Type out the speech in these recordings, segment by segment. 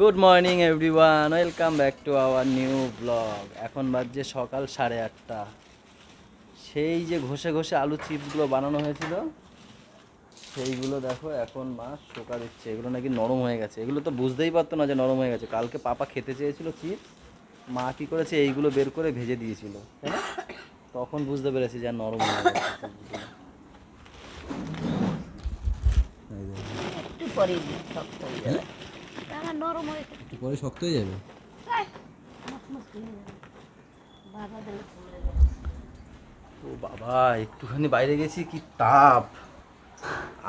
Good morning everyone welcome back to our new blog এখন বাজছে সকাল সাড়ে আটটা। সেই যে ঘষে ঘষে আলু চিপসগুলো বানানো হয়েছিল, সেইগুলো দেখো এখন মা শোকা দিচ্ছে। এগুলো নাকি নরম হয়ে গেছে। এগুলো তো বুঝতেই পারতো না যে নরম হয়ে গেছে। কালকে পাপা খেতে চেয়েছিল চিপস। মা কী করেছে? এইগুলো বের করে ভেজে দিয়েছিল? তখন বুঝতে পেরেছি যে নরম হয়ে গেছে পরে শক্ত হয়ে যাবে নরম হয়ে পরে শক্ত হয়ে যাবে। আয়, মচমচ হয়ে যাবে। বাবা দিলে পড়ে যাবে। ও বাবা একটুখানি বাইরে গেছি কি তাপ।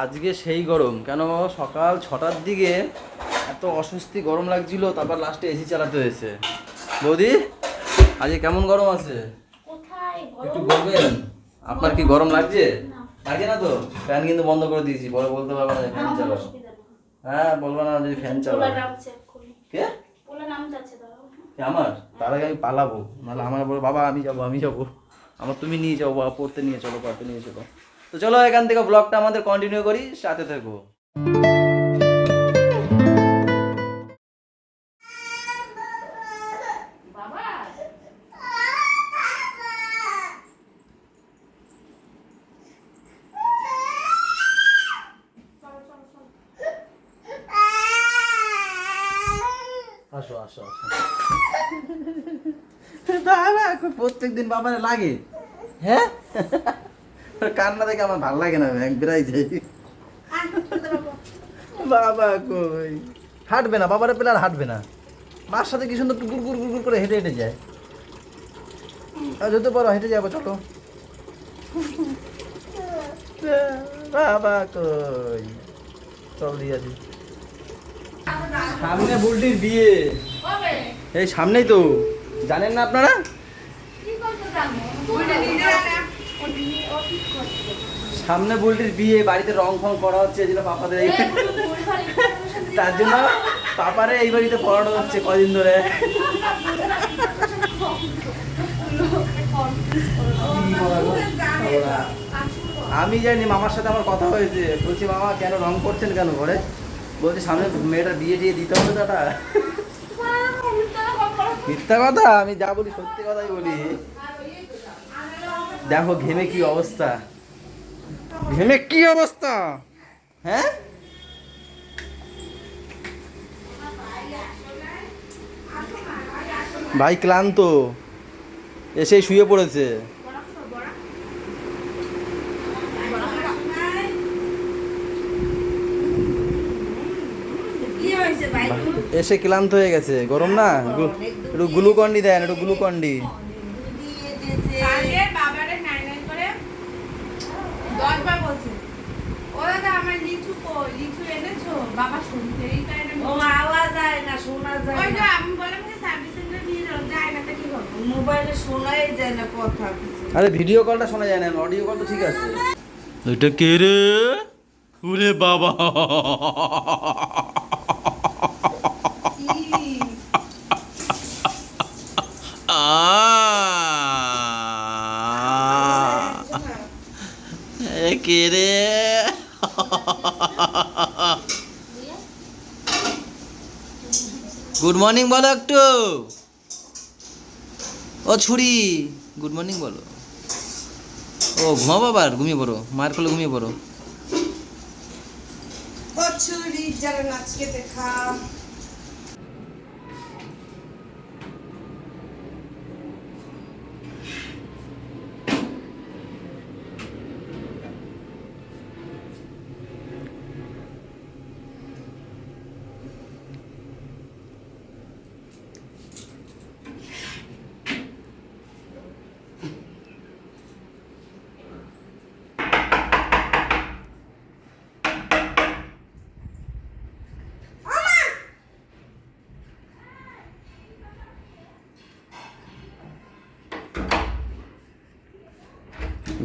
আজকে সেই গরম। কেন সকাল ছটার দিকে এত অস্বস্তি গরম লাগছিল তারপর লাস্টে এসি চালাতে হয়েছে। বৌদি আজকে কেমন গরম আছে? একটু বলবেন আপনার কি গরম লাগছে? লাগে না তো? ফ্যান কিন্তু বন্ধ করে দিয়েছি পরে বলতে পারবে না ফ্যান চালাও হ্যাঁ বলব না যদি ফ্যান চালাও। কে? কে আমার? তার আগে আমি পালাবো নাহলে আমার বলে বাবা আমি যাব আমি যাব। আমার তুমি নিয়ে যাও বাবা পড়তে নিয়ে চলো পড়তে নিয়ে চলো। তো চলো এখান থেকে ব্লগটা আমাদের কন্টিনিউ করি সাথে থাকব বাবার লাগে। হ্যাঁ? কান্না দেখে আমার ভালো লাগে না এক বেড়াই যাই। বাবা কই হাঁটবে না বাবারে পেলে আর হাঁটবে না। মার সাথে কি সুন্দর টুকুর গুড় গুড় করে হেঁটে হেঁটে যায়। আর যেতে পারো হেঁটে যাব চলো। বাবা কই চল দিয়ে সামনে বুলটির বিয়ে। এই সামনেই তো। জানেন না আপনারা? সামনে বুলটির বিয়ে বাড়িতে রং ফং করা হচ্ছে এই জন্য পাপাদের এই তার জন্য পাপারে এই বাড়িতে পড়ানো হচ্ছে কদিন ধরে। আমি জানি মামার সাথে আমার কথা হয়েছে। বলছি মামা কেন রং করছেন কেন ঘরে? বলছি সামনে মেয়েটার বিয়ে দিয়ে দিতে হবে দাদা। মিথ্যা কথা? আমি যা বলি সত্যি কথাই বলি। দেখো ঘেমে কি অবস্থা। ঘেমে কি অবস্থা? হ্যাঁ? ভাই ক্লান্ত এসেই শুয়ে পড়েছে। এসে ক্লান্ত হয়ে গেছে গরম না? একটু গ্লুকন্ডি দেন একটু গ্লুকন্ডি আগে বাবারে নাই নাই করে দশবার বলছে। ও দাদা আমার লিচু কই লিচু এনেছো? বাবা শুনতেই চায় না ও আওয়াজ যায় না শোনা যায় ওই যে আমি বললাম যে সার্ভিস সেন্টার নিয়ে যাও যায় না তা কি করব মোবাইলে শোনাই যায় না কথা কিছু। আরে ভিডিও কলটা শোনা যায় না অডিও কল তো ঠিক আছে। এটা কে রে? ওরে বাবা এ কে রে? গুড মর্নিং বলো একটু। ও ছুরি গুড মর্নিং বলো। ও ঘুমাবো আবার ঘুমিয়ে পড়ো, মায়ের কোলে ঘুমিয়ে পড়ো। কচুরি যারা নাচকে দেখা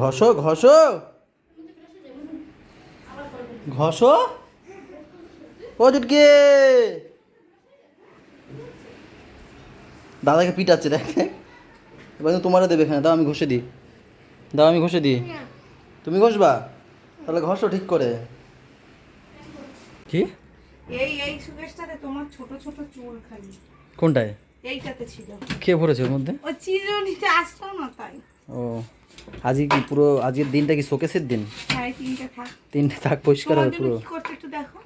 ঘষো ঘষো। ঘষো। ও জুটকে। দাদাকে পিটাচ্ছে দেখ। এবার তোমারও দেবে এখানে দাও আমি ঘষে দিই। দাও আমি ঘষে দিই। তুমি ঘষবা? তাহলে ঘষো ঠিক করে। কি? এই এই সুকেশটাতে তোমার ছোট ছোট চুল খালি। কোনটায়? এইটাতে ছিল। কে ভরেছে ওর মধ্যে? ও চিরুনিতে আসতো না তাই। ও আজকে কি পুরো আজকের দিনটা কি শোকেসের দিন? হ্যাঁ তিনটে থাক। তিনটে থাক পরিষ্কার হবে পুরো। কি করছে একটু দেখো।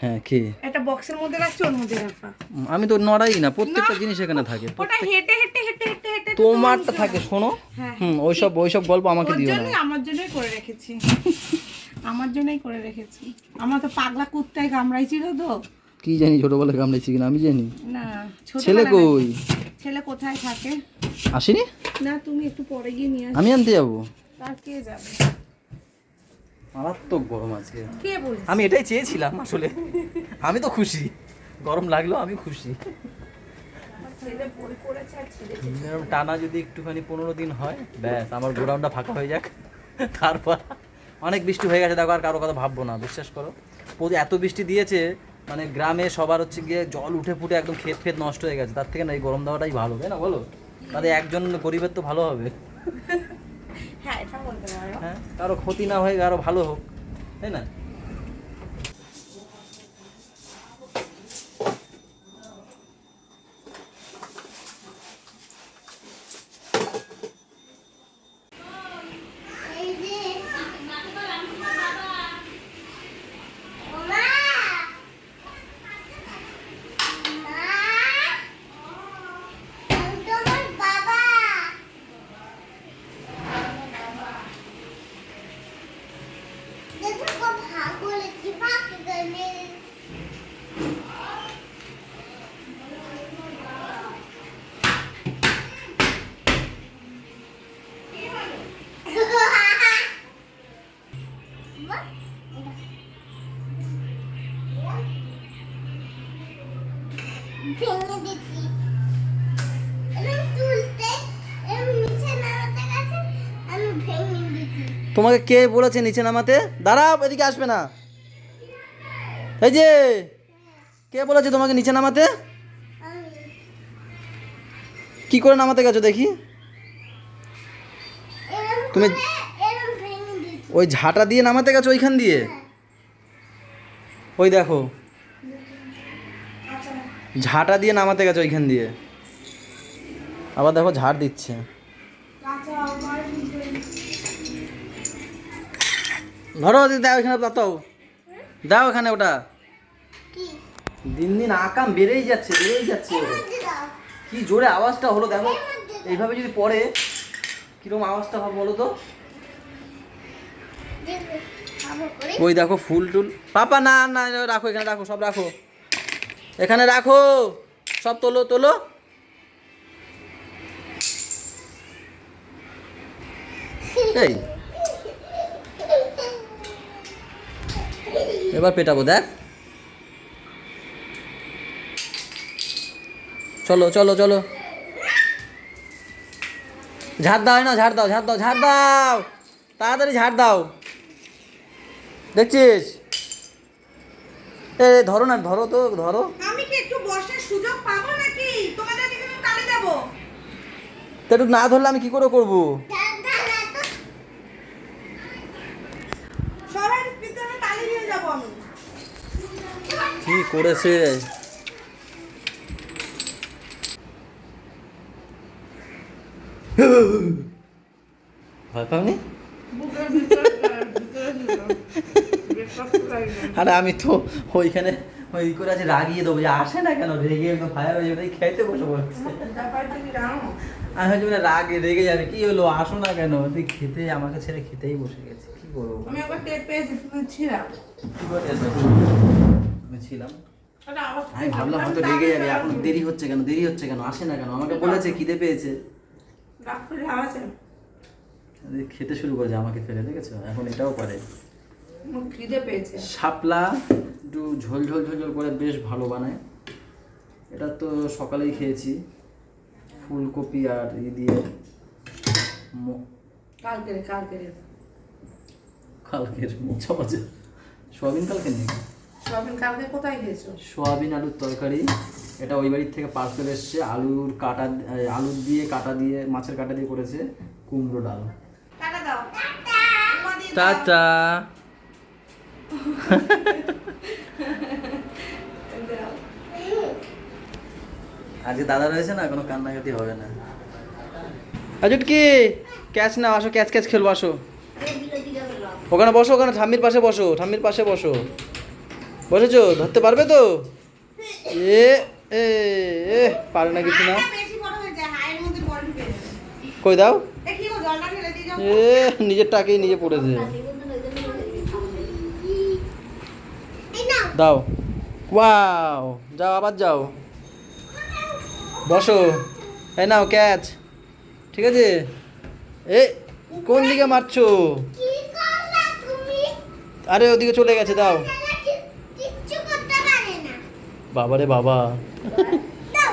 হ্যাঁ কি? একটা বক্সের মধ্যে রাখছো ওর মধ্যে রাখবা। আমি তো নড়াই না প্রত্যেকটা জিনিস এখানে থাকে। ওটা হেঁটে হেঁটে হেঁটে হেঁটে হেঁটে তোমারটা থাকে শোনো। হ্যাঁ। হুম ওইসব ওইসব গল্প আমাকে দিও না। আমার জন্যই করে রেখেছি। আমার জন্যই করে রেখেছি। আমার তো পাগলা কুত্তায় কামড়াইছিল তো। কি জানি ছোটবেলায় কামড়েছি কিনা আমি জানি। না ছেলে কই? ছেলে কোথায় থাকে? আসেনি? না তুমি একটু পরে গিয়ে নিয়ে আসো। আমি আনতে যাব। তার কে যাবে? মারাত্মক গরম আজকে। কে বলছে? আমি এটাই চেয়েছিলাম আসলে। আমি তো খুশি। গরম লাগল আমি খুশি। টানা যদি একটুখানি পনেরো দিন হয় ব্যাস আমার গোডাউনটা ফাঁকা হয়ে যাক। তারপর অনেক বৃষ্টি হয়ে গেছে দেখো আর কারও কথা ভাববো না বিশ্বাস করো। এত বৃষ্টি দিয়েছে মানে গ্রামে সবার হচ্ছে গিয়ে জল উঠে ফুটে একদম ক্ষেত ফেত নষ্ট হয়ে গেছে তার থেকে না এই গরম দেওয়াটাই ভালো তাই না বলো? তাহলে একজন গরিবের তো ভালো হবে। হ্যাঁ এটা বলতে পারো। হ্যাঁ কারও ক্ষতি না হয়ে আরও ভালো হোক তাই না? তোমাকে কে বলেছে নিচে নামাতে? দাঁড়াও, এদিকে আসবে না। এই যে, কে বলেছে তোমাকে নিচে নামাতে? কি করে নামাতে গেছো দেখি? তুমি- করে এরকম ভেঙে দিচ্ছি ওই ঝাঁটা দিয়ে নামাতে গেছো ওইখান দিয়ে? ওই দেখো। ঝাঁটা দিয়ে নামাতে গেছো ওইখান দিয়ে। আবার দেখো ঝাড় দিচ্ছে। ধরো দাও এখানে, দাও। দাও এখানে ওটা। দিন দিন আকাম বেড়েই যাচ্ছে বেড়েই যাচ্ছে। কি জোরে আওয়াজটা হলো, দেখো। এইভাবে যদি পড়ে কীরকম আওয়াজটা হবে বলো তো? ওই দেখো ফুল টুল। পাপা না না রাখো এখানে রাখো সব রাখো। এখানে রাখো সব তোলো তোলো। এই। এবার পেটাবো দেখ। চলো চলো চলো। ঝাড় দাও না ঝাড় দাও ঝাড় দাও ঝাড় দাও। তাড়াতাড়ি ঝাড় দাও। দেখছিস? এ ধরো না ধরো তো ধরো। আমি কি একটু বসার সুযোগ পাবো নাকি? তোমাদের এখানে তালে দেবো। তো একটু না ধরলে আমি কি করে করব? তো তালে দিয়ে যাব আমি। কি করেছে? ভয় পাওনি? বুকের ভিতরে ভিতরে আরে আমি তো ওইখানে ওই করে আছে রাগিয়ে দেবো যে আসে না কেন? রেগে একদম ফায়ার হয়ে যাবে খেতে বসে পড়ছে। আমি ভাবছি মানে রাগে রেগে যাবে কি হলো? আসো না কেন? তুই খেতে আমাকে ছেড়ে খেতেই বসে গেছে কি করব? আমি একবার টের পেয়েছি ছিলাম? আমি ছিলাম। আমি ভাবলাম হয়তো রেগে যাবে এখন দেরি হচ্ছে কেন? দেরি হচ্ছে কেন? আসে না কেন? আমাকে বলেছে খিদে পেয়েছে। খেতে শুরু করেছে আমাকে ফেলে দেখেছ? এখন এটাও পারে খিদে পেয়েছে। শাপলা একটু ঝোল ঝোল ঝোল ঝোল করে বেশ ভালো বানায়। এটা তো সকালেই খেয়েছি। ফুলকপি আর ই দিয়ে ম- কালকে কালকে কালকের মোচা মাছে সোয়াবিন কালকে নেই সবিন কালকে কোথায় খেয়েছো? সোয়াবিন আলুর তরকারি। এটা ওই বাড়ির থেকে পার্সেল এসছে। আলুর কাটা আলুর দিয়ে কাটা দিয়ে মাছের কাটা দিয়ে করেছে কুমড়ো ডাল। টাটা আজকে দাদা রয়েছে না? কোনো কান্নাকাটি হবে না? আজুট কি? ক্যাচ না আসো, ক্যাচ ক্যাচ খেলব, আসো। ওখানে বসো, ওখানে ঠাম্মির পাশে বসো, ঠাম্মির পাশে বসো। বসেছো? ধরতে পারবে তো? এ এ এ, পারে না কিছু না। কই দাও? এ নিজের টাকেই নিজে পড়েছে দাও। ওয়াও, যাও, আবার যাও। বসো। এই নাও, ক্যাচ। ঠিক আছে? এ, কোন দিকে মারছো? আরে, ওদিকে চলে গেছে, দাও। বাবা বাবারে বাবা।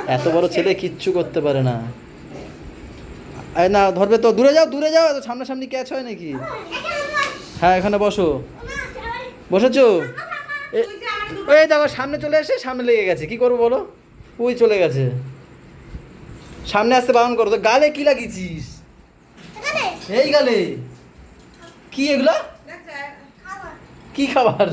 এত বড় ছেলে কিচ্ছু করতে পারে না। না ধরবে তো। দূরে যাও দূরে যাও, এত সামনাসামনি ক্যাচ হয় নাকি? হ্যাঁ এখানে বসো। বসেছো? ওই দেখো সামনে চলে এসে সামনে লেগে গেছে। কি করব বলো? ওই চলে গেছে। সামনে আসতে বারণ করো তো। গালে কি লাগিয়েছিস? এই গালে। কি এগুলো? কি খাবার?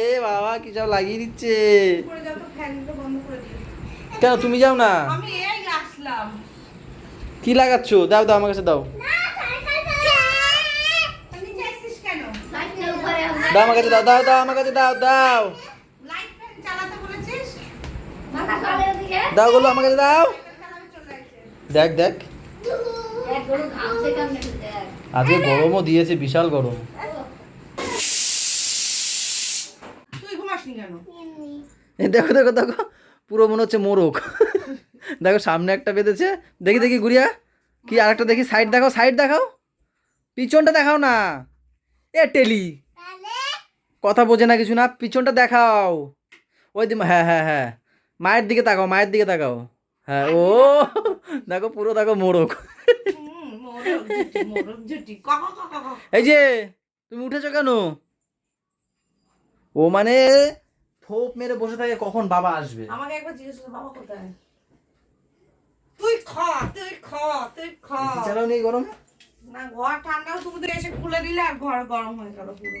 এ বাবা কি সব লাগিয়ে দিচ্ছে। কেন তুমি যাও না? কি লাগাচ্ছ? দাও দাও আমার কাছে দাও না, সাইকেল চালাও। নিচে আসছিস কেন দাও আমার কাছে দাও দাও দাও আমার কাছে দাও দাও। দাও গুলো আমার কাছে দাও। দেখ দেখ। আজকে গরমও দিয়েছে বিশাল গরম। দেখো দেখো দেখো। পুরো মনে হচ্ছে মোরগ। দেখো সামনে একটা বেঁধেছে। দেখি দেখি গুড়িয়া। কি আরেকটা দেখি। সাইড দেখাও সাইড দেখাও। পিছনটা দেখাও না। এ টেলি। কথা বোঝে না কিছু না পিছনটা দেখাও। ওই দিন হ্যাঁ হ্যাঁ হ্যাঁ। মায়ের দিকে তাকাও মায়ের দিকে তাকাও। হ্যাঁ ও দেখো পুরো দেখো কক। এই যে তুমি উঠেছো কেন? ও মানে থোপ মেরে বসে থাকে কখন বাবা আসবে? আমাকে একবার জিজ্ঞেস করো বাবা কোথায়? তুই খ তুই খ তুই খ। চালাও নেই গরমে। না ঘর ঠান্ডা তুমি তো এসে খুলে দিলে আর ঘর গরম হয়ে গেল পুরো।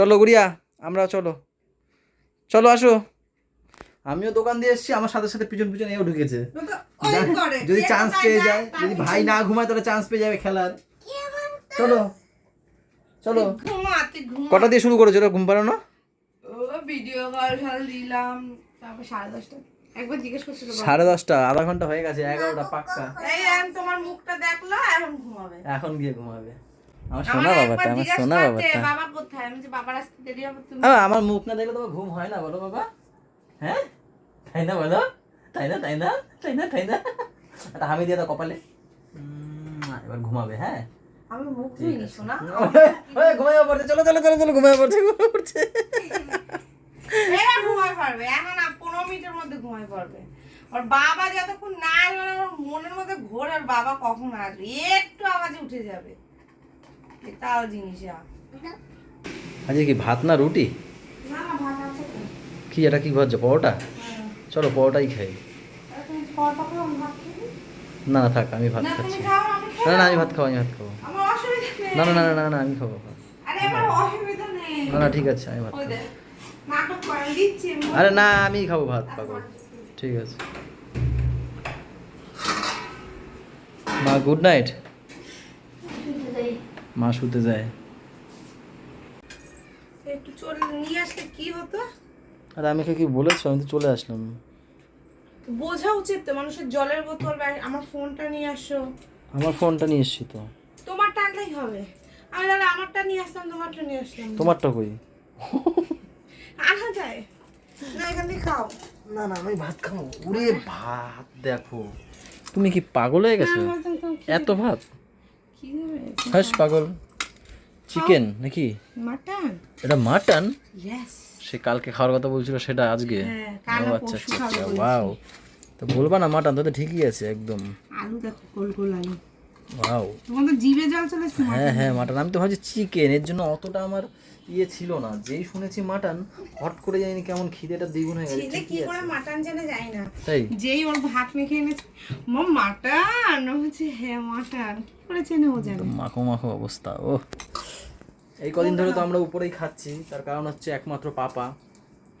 চলো গুড়িয়া আমরা চলো। চলো আসো। আমিও দোকান দিয়ে এসেছি আমার সাথে সাথে পিছন পিছন এও ঢুকেছে। যদি চান্স পেয়ে যায় যদি ভাই না ঘুমায় তাহলে চান্স পেয়ে যাবে খেলার। চলো চলো। কটা দিয়ে শুরু করেছ ঘুম পাড়ানো? ও ভিডিও কল দিলাম তারপর সাড়ে দশটা। একবার জিজ্ঞেস করছিল সাড়ে দশটা আধা ঘণ্টা হয়ে গেছে এগারোটা পাক্কা। তোমার মুখটা দেখল এখন ঘুমাবে। এখন গিয়ে ঘুমাবে। আমার সোনা বাবাটা আমার সোনা বাবাটা। বাবা কোথায়? আমি যে বাবার আসতে দেরি হবে তুমি? আমার মুখ না দেখলে তোমার ঘুম হয় না বলো বাবা। হ্যাঁ? তাই না বলো? তাই না তাই না তাই না তাই না? একটা হামি দিয়ে দাও কপালে। এবার ঘুমাবে হ্যাঁ? আমি মুখ ধুইনি ওই, ঘুমাইয়া পড়ছে চলো চলো চলো চলো ঘুমাইয়া পড়ছে ঘুমাইয়া পড়ছে। এবার ঘুমায় পারবে এখন পনেরো মিনিটের মধ্যে ঘুমায় পারবে। ওর বাবা যতক্ষণ না আসবে না, ওর মনের মধ্যে ঘোরে ওর বাবা কখন আসবে? একটু আওয়াজে উঠে যাবে। তাও জিনিস আজকে কি ভাত না রুটি। কি এটা কি ভাবছ পরোটা? হ্যাঁ। চলো পরোটাই খাই। না না থাক আমি ভাত খাচ্ছি। না না আমি ভাত খাব আমি ভাত খাব। না না না না না আমি খাব না না ঠিক আছে আমি ভাত খাব। আরে না আমি খাব ভাত পাগল। ঠিক আছে। মা গুড নাইট মা শুতে যায় একটু চলে নিয়ে আসলে কি হতো আর আমি কি বলেছ আমি তো চলে আসলাম বোঝা উচিত তো মানুষের জলের বোতল বা আমার ফোনটা নিয়ে আসো আমার ফোনটা নিয়ে এসছি তো তোমার টানলেই হবে আমি তাহলে আমারটা নিয়ে আসতাম তোমারটা নিয়ে আসলাম তোমারটা কই আনা যায় না এখান থেকে খাও না না আমি ভাত খাব ওরে ভাত দেখো তুমি কি পাগল হয়ে গেছো এত ভাত হাস পাগল। চিকেন নাকি? মাটন এটা মাটন ইয়েস সে কালকে খাওয়ার কথা বলছিল সেটা আজকে। হ্যাঁ, ও আচ্ছা আচ্ছা খাবে আচ্ছা ওয়াও তো বলবা না মাটন তো তো ঠিকই আছে একদম। আলু দেখো গোল গোল আলু। ওয়াও তোমাদের জিভে জল চলেছে হ্যাঁ হ্যাঁ মাটন আমি তো ভাবছি চিকেন এর জন্য অতটা আমার ইয়ে ছিল না। যেই শুনেছি মাটন হট করে জানি কেমন খিদেটা দ্বিগুণ হয়ে গেছে। কি করে মাটন জানে যাই না। তাই? যেই ওর ভাত মেখে এনেছে মা মাটন? বলছে হ্যাঁ মাটন। কি করে চেনে ও জানে? মাখো মাখো অবস্থা ও। এই কদিন ধরে তো আমরা উপরেই খাচ্ছি তার কারণ হচ্ছে একমাত্র পাপা।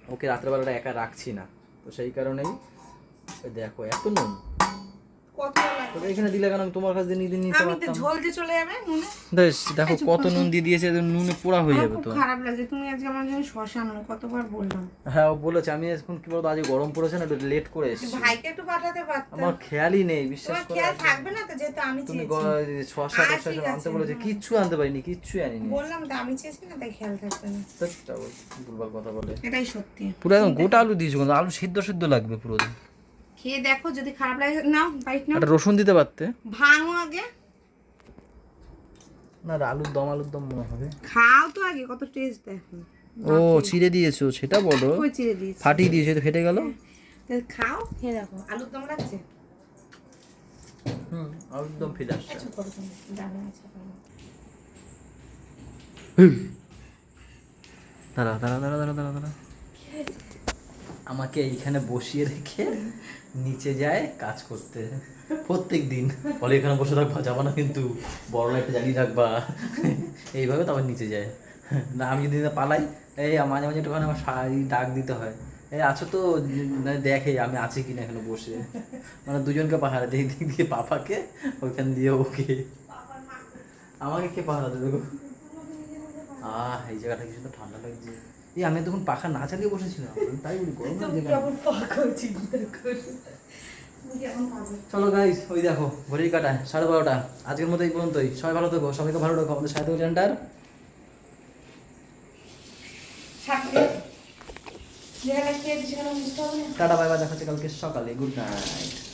ওকে রাত্রেবেলাটা একা রাখছি না। তো সেই কারণেই দেখো এত নুন। এখানে দিলে কেন তোমার কাছে দিয়ে নিতে নিতে আমি তো ঝোল দিয়ে চলে যাবে নুনে। বেশ দেখো কত নুন দিয়ে দিয়েছে নুনে পোড়া হয়ে যাবে তো। খারাপ লাগছে তুমি আজকে আমার জন্য শশা আনো কতবার বললাম। হ্যাঁ ও বলেছে আমি এখন কি বলতো আজ গরম পড়েছে না একটু লেট করে এসেছি। ভাইকে একটু পাঠাতে পারতাম। আমার খেয়ালই নেই বিশ্বাস করো। খেয়াল থাকবে না তো যেহেতু আমি তুমি চেয়েছি। ছশা আচ্ছা, টশা আনতে বলেছে কিচ্ছু আনতে পারিনি কিচ্ছু আনিনি। বললাম তো আমি চেয়েছি না তাই খেয়াল থাকবে না। ধ্যাৎ, তা কথা বলে। এটাই সত্যি। পুরো একদম গোটা আলু দিয়েছ আলু সিদ্ধ সিদ্ধ লাগবে পুরো খেয়ে দেখো যদি খারাপ লাগে নাও বাইট নাও। রসুন দিতে পারতে। ভাঙো আগে। না আলুর দম আলুর দম মনে হবে। খাও তো আগে কত টেস্ট দেখো। ও চিড়ে দিয়েছ সেটা বলো। কই চিড়ে দিয়েছি। ফাটিয়ে দিয়েছ তো ফেটে গেল? তাহলে খাও। খেয়ে দেখো। আলুর দম লাগছে? হুম আলুর দম ফিরে আসছে। আছে খাও। দাঁড়া দাঁড়া দাঁড়া দাঁড়া দাঁড়া দাঁড়া আমাকে এইখানে বসিয়ে রেখে নিচে যায় কাজ করতে। প্রত্যেক দিন বলে, এখানে বসে থাকবা, যাবা না কিন্তু বড় লাইটটা জ্বালিয়ে রাখবা। এইভাবে তারপর নিচে যায়। না, আমি যদি পালাই, এই মাঝে মাঝে একটুখানি আমার শাড়ি ডাক দিতে হয়। এই আছো তো? দেখে আমি আছি কিনা এখানে বসে। মানে দুজনকে পাহারা দিই, দিক দিয়ে পাপাকে, ওইখান দিয়ে ওকে। আমাকে কে পাহারা দেবে আহ, এই জায়গাটা কি সুন্দর ঠান্ডা লাগছে। এই আমি তখন পাখা না চালিয়ে বসেছিলাম। তাই বলি গরম চলো গাইস ওই দেখো ঘড়ির কাটা সাড়ে বারোটা। আজকের মতো এই পর্যন্তই। সবাই ভালো থাকো সবাইকে ভালো রাখো। আমাদের সাথে চ্যানেলটার টাটা বাই বাই দেখা হচ্ছে কালকে সকালে। Good night